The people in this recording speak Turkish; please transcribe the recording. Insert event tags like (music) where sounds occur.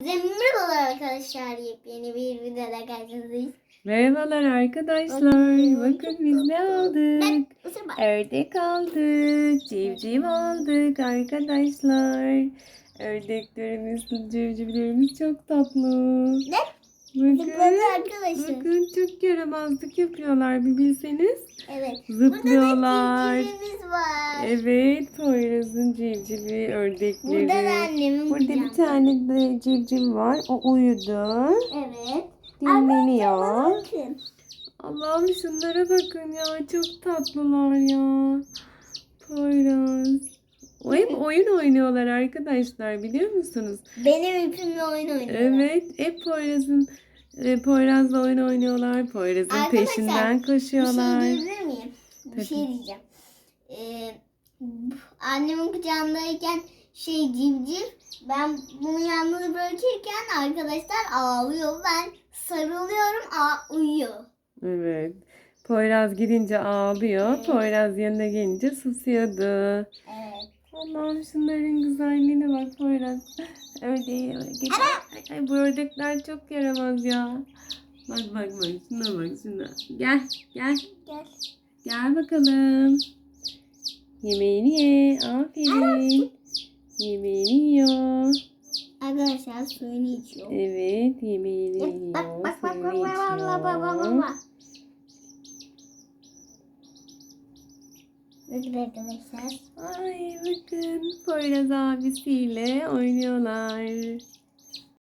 Merhabalar arkadaşlar. Yepyeni bir videoda karşınızdayız. Merhabalar arkadaşlar. Bakın biz ne aldık? Ördek aldık. Civciv aldık arkadaşlar. Ördeklerimiz, civcivlerimiz çok tatlı. Ne? Bakın, Zıpladı arkadaşlar. bakın çok yaramazlık yapıyorlar bir bilseniz. Evet. Burada Zıplıyorlar. da civcivimiz var. Evet, Poyraz'ın civcivi ördekleri. Burada da annemin Burada bir tane de civciv var. O uyudu. Evet. Dinleniyor. Allah'ım şunlara bakın ya. Çok tatlılar ya. Poyraz. O hep (laughs) oyun oynuyorlar arkadaşlar biliyor musunuz? Benim ipimle oyun oynuyorlar. Evet. Hep Poyraz'ın e, Poyraz'la oyun oynuyorlar. Poyraz'ın Arkadaşlar, peşinden Bir şey koşuyorlar. diyebilir miyim? Bir Tabii. şey diyeceğim. Ee, annemin kucağındayken şey civciv ben bunu yalnız bırakırken arkadaşlar ağlıyor. Ben sarılıyorum a uyuyor. Evet. Poyraz gidince ağlıyor. Evet. Poyraz yanına gelince susuyordu. Evet. Allah'ım şunların güzelliğine bak Poyraz. Ördeği ördek. Ay, ay, bu ördekler çok yaramaz ya. Bak bak bak şuna bak şuna. Gel gel Gel. gel bakalım. Yemeğini ye. Aferin. Yemeğini yiyor. Arkadaşlar suyunu içiyor. Evet yemeğini yiyor. bak suyunu bak bak bak bak bak içiyor. bak. Ay bakın Poyraz abisiyle oynuyorlar.